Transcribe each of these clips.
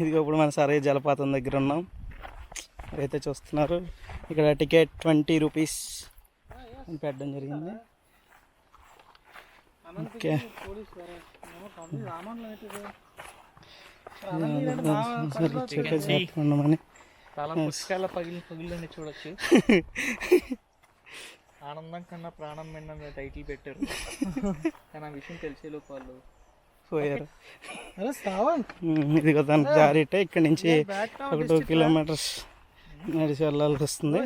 ఇది ఇప్పుడు మన సరే జలపాతం దగ్గర ఉన్నాం. అయితే చూస్తున్నారు ఇక్కడ టికెట్ ట్వంటీ రూపీస్ అని పెట్టడం జరిగింది. ఓకే. చాలా పగిలి చూడొచ్చు. ఆనందం కన్నా ప్రాణం మిన్న టైటిల్ పెట్టారు. కానీ ఆ విషయం తెలిసే వాళ్ళు పోయారు. ఇదిగో దానికి దారిటే ఇక్కడ నుంచి ఒక టూ కిలోమీటర్స్ నడిచి వెళ్ళాల్సి వస్తుంది.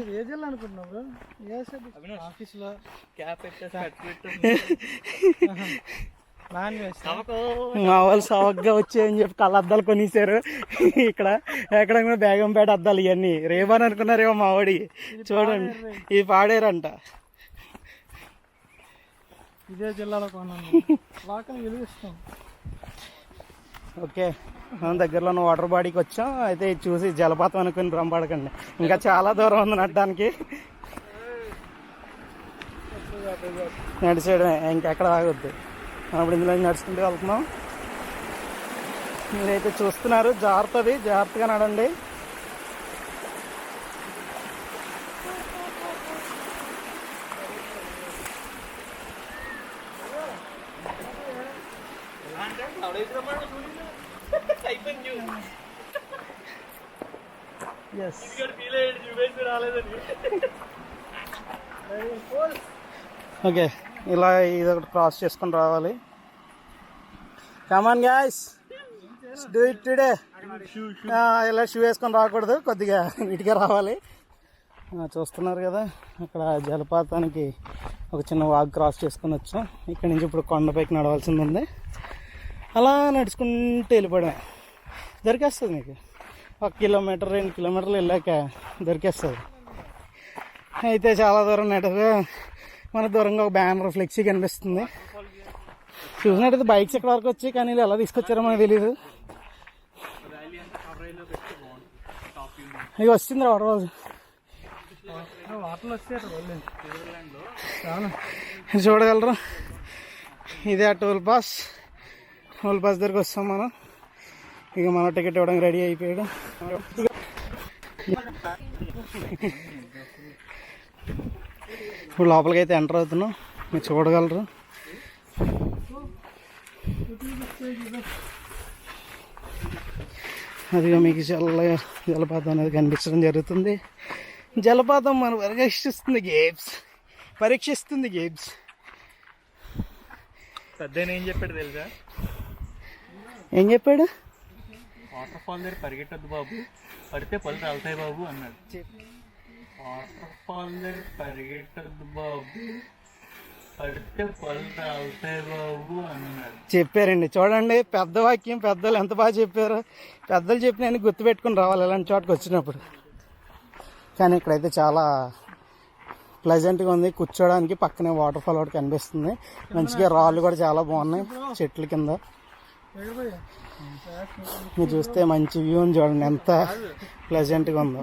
మా వాళ్ళు సవగ్గా వచ్చాయని చెప్పి కళ్ళ అద్దాలు కొనిసారు. ఇక్కడ ఎక్కడ కూడా బేగంపేట అద్దాలు ఇవన్నీ. రేపని అనుకున్నారేమో మా వాడి. చూడండి. ఇవి పాడేరంట. ఇదే జిల్లాలో కొన్నాను. Local వెలిగిస్తాం okay. మనం దగ్గరలో ఉన్న వాటర్ బాడీకి వచ్చాం. అయితే చూసి జలపాతం అనుకుని రంపడకండి ఇంకా చాలా దూరం ఉంది నడడానికి. నడిచేయడమే ఇంకెక్కడ ఆగొద్దు. మనం ఇప్పుడు ఇందులో నడుచుకుంటూ వెళ్తున్నాం. మీరైతే చూస్తున్నారు జాగ్రత్తది. జాగ్రత్తగా నడండి. ఎస్ ఓకే ఇలా ఇది ఒకటి క్రాస్ చేసుకొని రావాలి. Come on guys do it today ఇలా షూ వేసుకొని రాకూడదు కొద్దిగా నీట్గా రావాలి. చూస్తున్నారు కదా అక్కడ జలపాతానికి ఒక చిన్న వాక్ క్రాస్ చేసుకొని వచ్చాం. ఇక్కడ నుంచి ఇప్పుడు కొండపైకి నడవాల్సింది ఉంది. అలా నడుచుకుంటూ వెళ్ళిపోవడమే. దొరికేస్తుంది మీకు ఒక కిలోమీటర్ రెండు కిలోమీటర్లు వెళ్ళాక దొరికేస్తుంది. అయితే చాలా దూరం నడగా మన దూరంగా ఒక బ్యానర్ ఫ్లెక్సీ కనిపిస్తుంది. చూసినట్టయితే బైక్స్ ఎక్కడ వరకు వచ్చాయి కానీ ఎలా తీసుకొచ్చారో మనకు తెలియదు ఇక వచ్చింది వాటర్ రోజు. చూడగలరు? ఇదే ఆ టోల్ పాస్ వాళ్ళు బస్ దగ్గరకు వస్తాం మనం. ఇక మన టికెట్ ఇవ్వడానికి రెడీ అయిపోయాడు. ఇప్పుడు లోపలికి అయితే ఎంటర్ అవుతున్నాం. మీరు చూడగలరు. అదిగా మీకు చల్లగా జలపాతం అనేది కనిపించడం జరుగుతుంది. జలపాతం మనం పరీక్షిస్తుంది గేమ్స్. పరీక్షిస్తుంది గేమ్స్. పెద్ద ఏం చెప్పాడు తెలుసా? ఏం చెప్పాడు? వాటర్ ఫాల్ దగ్గర పరిగెట్టద్దు బాబు. పడితే పళ్ళు రాలుతాయి బాబు అన్నాడు. వాటర్ ఫాల్ దగ్గర పరిగెట్టద్దు బాబు. పడితే పళ్ళు రాలుతాయి బాబు అన్నాడు. చెప్పారండి. చూడండి పెద్ద వాక్యం పెద్దలు ఎంత బాగా చెప్పారు. పెద్దలు చెప్పిన గుర్తుపెట్టుకుని రావాలి ఇలాంటి చోటుకు వచ్చినప్పుడు. కానీ ఇక్కడైతే చాలా ప్లెజెంట్గా ఉంది. కూర్చోడానికి పక్కనే వాటర్ ఫాల్ ఒకటి కనిపిస్తుంది. మంచిగా రాళ్ళు కూడా చాలా బాగున్నాయి. చెట్ల కింద. మీరు చూస్తే మంచి వ్యూ ఉంది చూడండి. ఎంత ప్లెజెంట్గా ఉందో.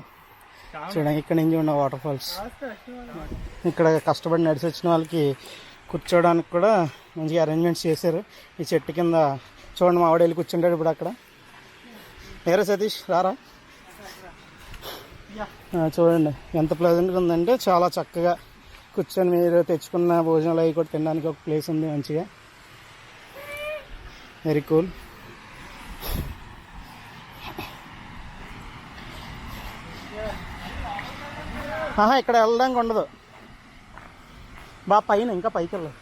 చూడండి ఇక్కడ నుంచి ఉన్న వాటర్ ఫాల్స్ ఇక్కడ కష్టపడి నడిచి వచ్చిన వాళ్ళకి కూర్చోడానికి కూడా మంచిగా అరేంజ్మెంట్స్ చేశారు. ఈ చెట్టు కింద చూడండి మా ఆవిడ వెళ్ళి కూర్చుంటాడు ఇప్పుడు అక్కడ. ఏరా సతీష్ రారా? చూడండి ఎంత ప్లెజెంట్గా ఉందంటే చాలా చక్కగా కూర్చొని మీరు తెచ్చుకున్న భోజనాలు అవి కూడా తినడానికి ఒక ప్లేస్ ఉంది మంచిగా. Very cool. ఆహా ఇక్కడ వెళ్ళడానికి ఉండదు. బాగా పైన ఇంకా పైకి వెళ్ళదు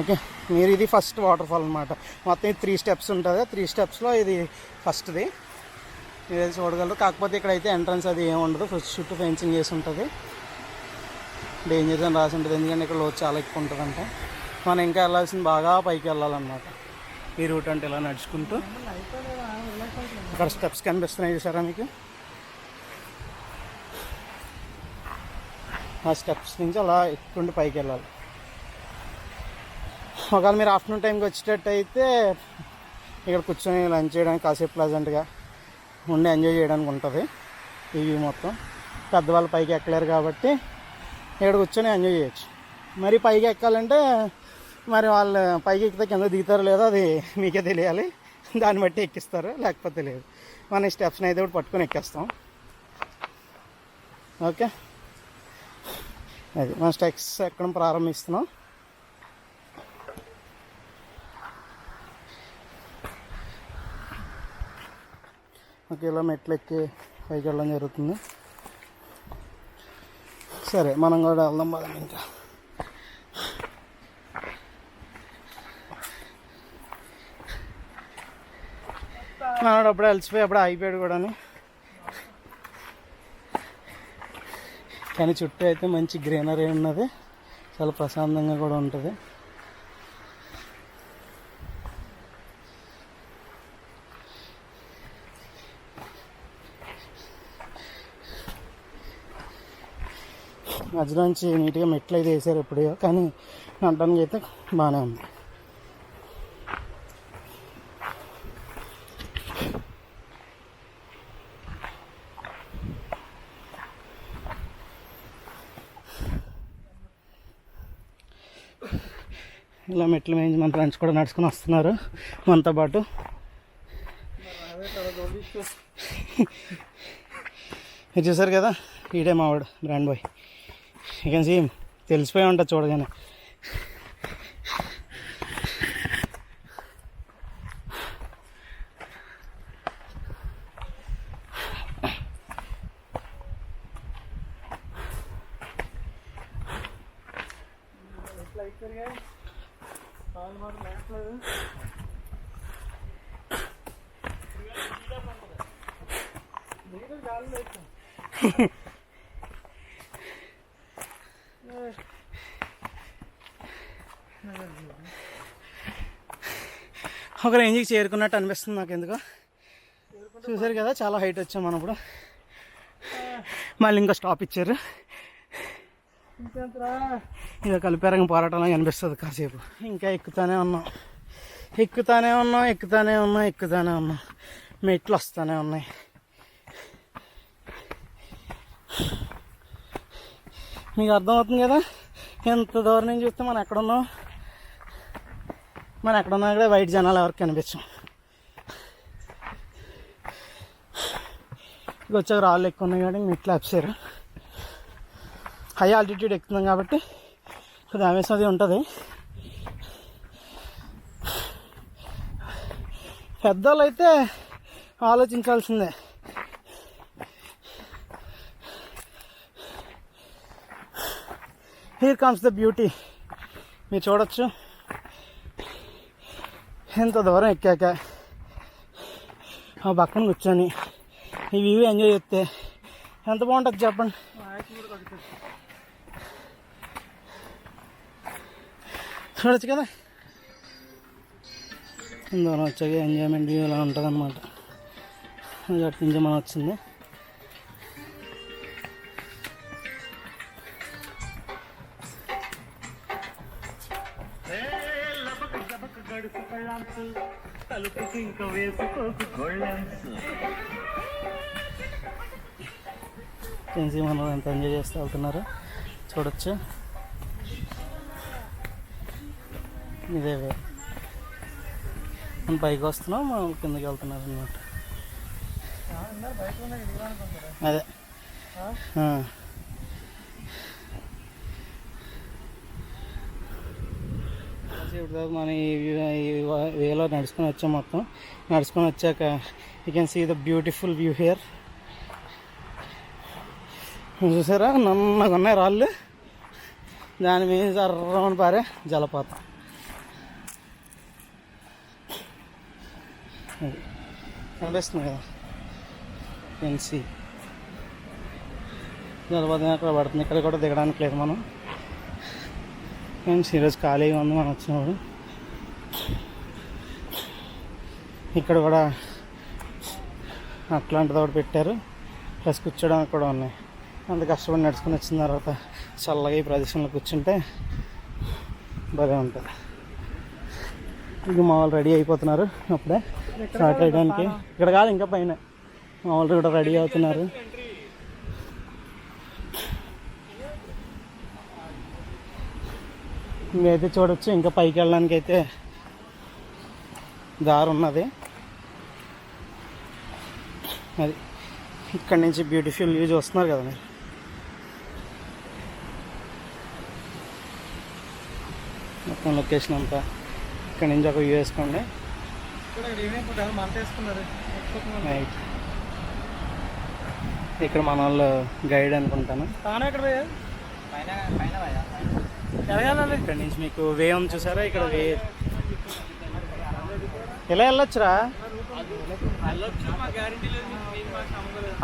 ఓకే మీరు ఇది ఫస్ట్ వాటర్ ఫాల్ అనమాట మొత్తం ఇది త్రీ స్టెప్స్ ఉంటుంది. త్రీ స్టెప్స్లో ఇది ఫస్ట్ది. మీరు అది చూడగలరు. కాకపోతే ఇక్కడైతే ఎంట్రన్స్ అది ఏమి ఉండదు. ఫస్ట్ చుట్టూ ఫెన్సింగ్ చేసి ఉంటుంది. డేంజర్స్ అని రాసి ఉంటుంది. ఎందుకంటే ఇక్కడ లోతు చాలా ఎక్కువ ఉంటుందంట. మనం ఇంకా వెళ్ళాల్సింది బాగా పైకి వెళ్ళాలన్నమాట. ఈ రూట్ అంటే ఇలా నడుచుకుంటూ. అక్కడ స్టెప్స్ కనిపిస్తున్నాయి చూసారా మీకు? ఆ స్టెప్స్ నుంచి అలా ఎక్కుండి పైకి వెళ్ళాలి. ఒకవేళ మీరు ఆఫ్టర్నూన్ టైంకి వచ్చేటట్టు అయితే ఇక్కడ కూర్చొని లంచ్ చేయడానికి కాసేపు ప్లజెంట్గా ఉండి ఎంజాయ్ చేయడానికి ఉంటుంది. ఈ వ్యూ మొత్తం. పెద్దవాళ్ళు పైకి ఎక్కలేరు కాబట్టి ఇక్కడ కూర్చొని ఎంజాయ్ చేయొచ్చు. మరి పైకి ఎక్కాలంటే మరి వాళ్ళు పైకి ఎక్కితే కింద దిగుతారో లేదో అది మీకే తెలియాలి. దాన్ని బట్టి ఎక్కిస్తారు లేకపోతే లేదు. మన స్టెప్స్ని అయితే కూడా పట్టుకొని ఎక్కేస్తాం. ఓకే? అది మన స్టెప్స్ ఎక్కడం ప్రారంభిస్తున్నాం. ఓకే ఇలా మెట్లు ఎక్కి పైకి వెళ్ళడం జరుగుతుంది. సరే మనం కూడా వెళ్దాం బాగా ఇంకా. మనోడు అప్పుడే అలసిపోయి అప్పుడే అయిపోయాడు కూడా కానీ చుట్టూ అయితే మంచి గ్రీనరీ ఉన్నది. చాలా ప్రశాంతంగా కూడా ఉంటుంది. మధ్యలోంచి నీట్గా మెట్లు అయితే వేసారు ఎప్పుడో కానీ నడడానికి అయితే బాగానే ఉంది. ఇలా మెట్ల మీద మన ఫ్రెండ్స్ కూడా నడుచుకొని వస్తున్నారు. మనతో పాటు. ఇది చూసారు కదా ఈడే మావాడు brand boy you can see తెలిసిపోయి ఉంటుంది చూడగానే కాలు మరి లేట్లేదు నీకు గాలి లేదు ఒక రేంజ్కి చేరుకున్నట్టు అనిపిస్తుంది నాకు ఎందుకో. చూసారు కదా చాలా హైట్ వచ్చాం మనం ఇప్పుడు మళ్ళీ ఇంకో స్టాప్ ఇచ్చారు. ఇలా ఇక కలిపారంగ పోరాటంలో అనిపిస్తుంది కాసేపు. ఇంకా ఎక్కుతానే ఉన్నాం. ఎక్కుతానే ఉన్నాం ఎక్కుతానే ఉన్నాం ఎక్కుతానే ఉన్నాం. మెట్లు వస్తూనే ఉన్నాయి. మీకు అర్థమవుతుంది కదా? ఎంత దూరం నుంచి చూస్తే మనం ఎక్కడున్నాం? మనం ఎక్కడున్నా కూడా బయట జనాలు ఎవరికి కనిపించాం. ఇక వచ్చాక రాళ్ళు ఎక్కువ ఉన్నాయి కాబట్టి మెట్లు ఆపేసారు హై ఆల్టిట్యూడ్ ఎక్కుతున్నాం కాబట్టి కొద్దిగా ఆవేశం అది ఉంటుంది. పెద్దవాళ్ళు అయితే ఆలోచించాల్సిందే. హియర్ కమ్స్ ద బ్యూటీ మీరు చూడొచ్చు. ఎంత దూరం ఎక్కాక ఆ పక్కన కూర్చొని ఈ వ్యూ ఎంజాయ్ చేస్తే ఎంత బాగుంటుంది చెప్పండి? చూడొచ్చు కదా? దూరం వచ్చాక ఎంజాయ్మెంట్ ఇలా ఉంటుంది అనమాట అటు నుంచి మనం వచ్చింది. తలుపుకి ఇంకా వేసుకోకు మనం ఎంత ఎంజాయ్ చేస్తూ వెళ్తున్నారు? చూడొచ్చు. ఇదే మనం పైకి వస్తున్నాం మనం కిందకి వెళ్తున్నారు అనమాట అదే. మన ఇప్పుడు మనం ఈ వ్యూ- వేలో నడుచుకొని వచ్చాం మొత్తం. నడుచుకొని వచ్చాక you can see the beautiful view here చూసారా? నన్నగా ఉన్నాయి రాళ్ళు. దాని మీద జర్రమని పారే జలపాతం. కనిపిస్తుంది కదా. కెన్ సీ జలపాతం అక్కడ పడుతుంది? ఇక్కడ కూడా దిగడానికి లేదు మనం. మేము ఈరోజు ఖాళీగా ఉంది మనం వచ్చినప్పుడు. ఇక్కడ కూడా అట్లాంటిది ఒకటి పెట్టారు. ప్లస్ కూర్చోడానికి కూడా ఉన్నాయి. అంత కష్టపడి నడుచుకుని వచ్చిన తర్వాత చల్లగా ఈ ప్రదేశంలో కూర్చుంటే భలే ఉంటుంది. ఇక మా వాళ్ళు రెడీ అయిపోతున్నారు అప్పుడే. స్టార్ట్ అయ్యడానికి. ఇక్కడ కాదు ఇంకా పైన. మా వాళ్ళు కూడా రెడీ అవుతున్నారు. ఇంకైతే చూడొచ్చు ఇంకా పైకి వెళ్ళడానికి అయితే దారి ఉన్నది. అది ఇక్కడ నుంచి బ్యూటిఫుల్ వ్యూ చూస్తున్నారు కదా మీరు. మొత్తం లొకేషన్ అంతా. ఇక్కడ నుంచి ఒక వ్యూ వేసుకోండి. ఇక్కడ మన వాళ్ళు గైడ్ అనుకుంటాను. ఇక్కడ నుంచి మీకు వే ఉంది చూసారా? ఇక్కడ వే. ఇలా వెళ్ళొచ్చురా?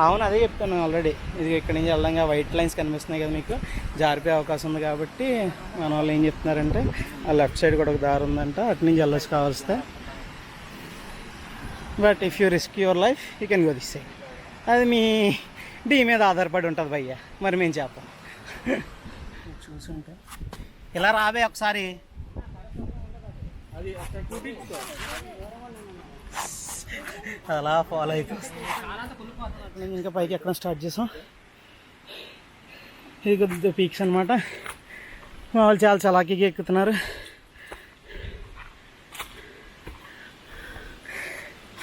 అవును అదే చెప్తాను ఆల్రెడీ. ఇది ఇక్కడ నుంచి వెళ్ళంగా వైట్ లైన్స్ కనిపిస్తున్నాయి కదా మీకు. జారిపోయే అవకాశం ఉంది కాబట్టి మన వాళ్ళు ఏం చెప్తున్నారంటే ఆ లెఫ్ట్ సైడ్ కూడా ఒక దారి ఉందంట అటు నుంచి వెళ్ళొచ్చు కావాల్స్తే. But if you risk your life you can go this side. అది మీ డీ మీద ఆధారపడి ఉంటుంది భయ్య. మరి మేము చెప్పం చూసుంటే ఇలా రాబే ఒకసారి. అది అలా ఫాలో అయిపోతుంది నేను ఇంకా పైకి ఎక్కడ స్టార్ట్ చేసాం. ఇది కొద్దిగా పీక్స్ అనమాట వాళ్ళు చాలా చలాకీగా ఎక్కుతున్నారు.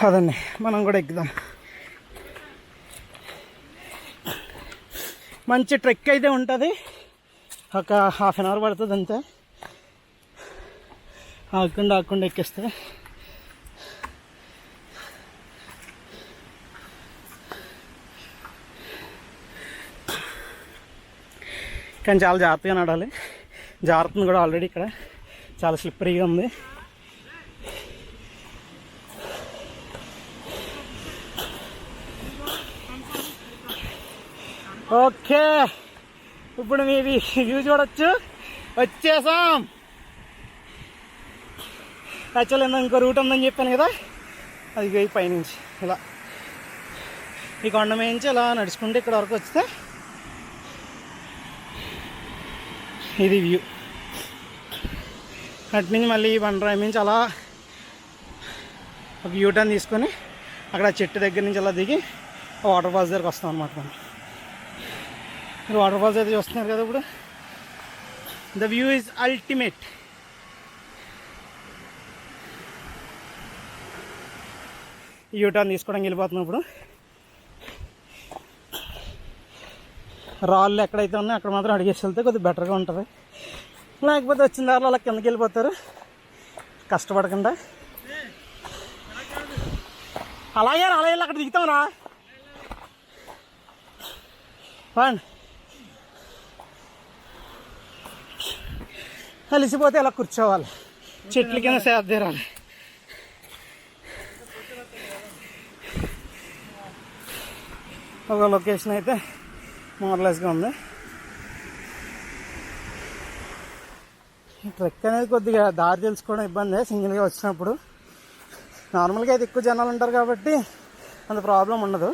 అదండి మనం కూడా ఎక్కుదాం. మంచి ట్రెక్ అయితే ఉంటుంది. ఒక హాఫ్ అన్ అవర్ పడుతుంది అంతే. ఆకుండా ఆకుండా ఎక్కిస్తే. కానీ చాలా జాగ్రత్తగా నడాలి జాగ్రత్తను కూడా ఆల్రెడీ ఇక్కడ. చాలా స్లిప్పరీగా ఉంది. ఓకే. ఇప్పుడు మీది వ్యూ చూడొచ్చు. వచ్చేసాం. యాక్చువల్ ఇంకో రూట్ ఉందని చెప్పాను కదా. అది పైనుంచి. ఇలా. ఈ కొండ మీద ఇలా నడుచుకుంటే ఇక్కడ వరకు వస్తే ఇది వ్యూ. అటు నుంచి మళ్ళీ ఈ బండరాయి నుంచి అలా ఒక యూ టర్న్ తీసుకొని అక్కడ చెట్టు దగ్గర నుంచి అలా దిగి వాటర్ ఫాల్స్ దగ్గరకు వస్తాం అనమాట మనం. మీరు వాటర్ ఫాల్స్ అయితే చూస్తున్నారు కదా ఇప్పుడు. The view is ultimate U turn తీసుకోవడానికి వెళ్ళిపోతున్నాం ఇప్పుడు. రాళ్ళు ఎక్కడైతే ఉన్నాయో అక్కడ మాత్రం అడిగేసి వెళ్తే కొద్దిగా బెటర్గా ఉంటుంది. లేకపోతే వచ్చిన దారిలో అలా కిందకి వెళ్ళిపోతారు. కష్టపడకుండా. అలాగే అలా వెళ్ళి అక్కడ దిగుతాం రా. కలిసిపోతే ఇలా కూర్చోవాలి. చెట్ల కింద సేద్దీరాలి ఒక లొకేషన్ అయితే మోర్లెస్గా ఉంది. ట్రెక్ అనేది కొద్దిగా దారి తెలుసుకోవడం ఇబ్బంది సింగిల్గా వచ్చినప్పుడు. నార్మల్గా అయితే ఎక్కువ జనాలు ఉంటారు కాబట్టి అంత ప్రాబ్లం ఉండదు.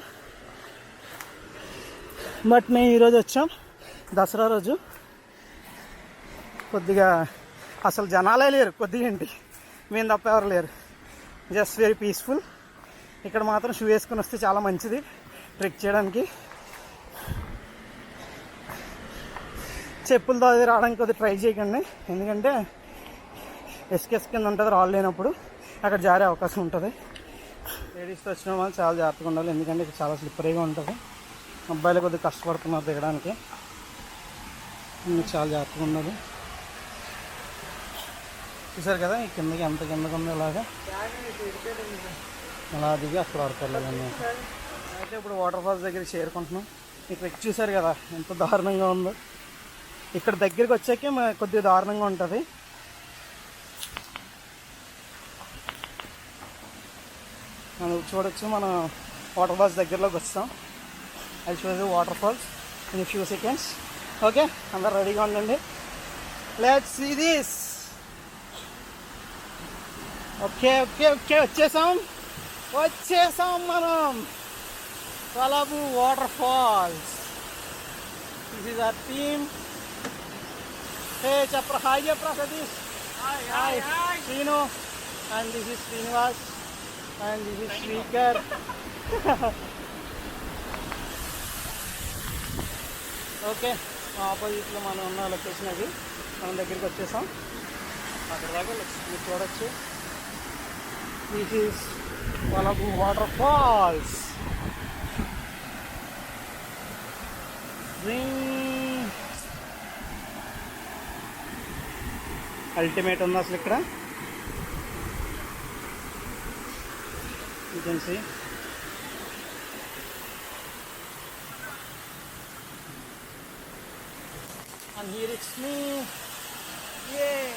బట్ మేము ఈరోజు వచ్చాం దసరా రోజు. కొద్దిగా అసలు జనాలే లేరు కొద్దిగా ఏంటి మేము తప్ప ఎవరు లేరు. జస్ట్ వెరీ పీస్ఫుల్ ఇక్కడ మాత్రం షూ వేసుకుని వస్తే చాలా మంచిది ట్రెక్ చేయడానికి. చెప్పులతో అది రావడానికి కొద్దిగా ట్రై చేయకండి. ఎందుకంటే ఎస్కెస్ కింద ఉంటుంది రాళ్ళు లేనప్పుడు అక్కడ జారే అవకాశం ఉంటుంది. లేడీస్తో వచ్చిన వాళ్ళు చాలా జాగ్రత్తగా ఉండాలి ఎందుకంటే ఇక్కడ చాలా స్లిప్పరీగా ఉంటుంది. అబ్బాయిలు కొద్దిగా కష్టపడుతున్నారు దిగడానికి. అందుకు చాలా జాగ్రత్తగా ఉండాలి. చూసారు కదా ఈ కిందకి ఎంత కిందకి ఉంది ఇలాగా. అలా దిగి అక్కడ వరకు అయితే ఇప్పుడు వాటర్ ఫాల్స్ దగ్గర చేరుకుంటున్నాం. ఇక్కడ ట్రెక్ చూసారు కదా ఎంత దారుణంగా ఉందో. ఇక్కడ దగ్గరికి వచ్చాకే కొద్దిగా దారుణంగా ఉంటుంది. మనం చూడొచ్చు మనం వాటర్ ఫాల్స్ దగ్గరలోకి వస్తాం. అది చూసి water falls in few seconds okay అందరు రెడీగా ఉండండి. Let see this okay okay okay వచ్చేసాం. వచ్చేసాం మనం. Talabu water falls this is our team hey చెప్పరా హాయ్ చెప్పరా Satish hi Srinu and this is Srinivas and this is speaker okay మా ఆపోజిట్లో మనం ఉన్న లొకేషన్ అది. మనం దగ్గరికి వచ్చేసాం. అక్కడ దాకా మీరు చూడొచ్చు. This is Valapu water falls green ultimate ఉంది అసలు ఇక్కడ you can see And here it's me. Yeah.